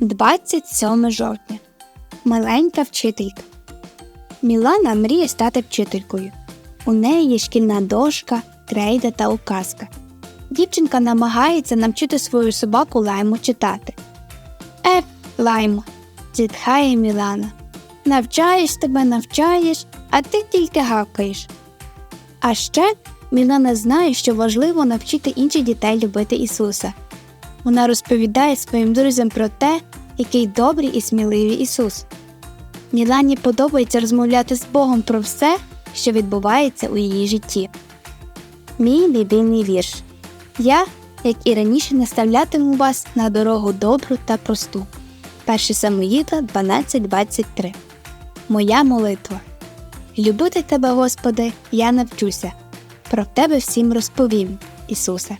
27 жовтня. Маленька вчителька. Мілана мріє стати вчителькою. У неї є шкільна дошка, крейда та указка. Дівчинка намагається навчити свою собаку лайму читати. Е, лаймо, зітхає Мілана. Навчаєш тебе, навчаєш, а ти тільки гавкаєш. А ще Мілана знає, що важливо навчити інших дітей любити Ісуса. Вона розповідає своїм друзям про те, який добрий і сміливий Ісус. Мілані подобається розмовляти з Богом про все, що відбувається у її житті. Мій любимий вірш. Я, як і раніше, наставлятиму вас на дорогу добру та просту. 1 Самуїла 12.23. Моя молитва. Любити тебе, Господи, я навчуся. Про тебе всім розповім, Ісусе.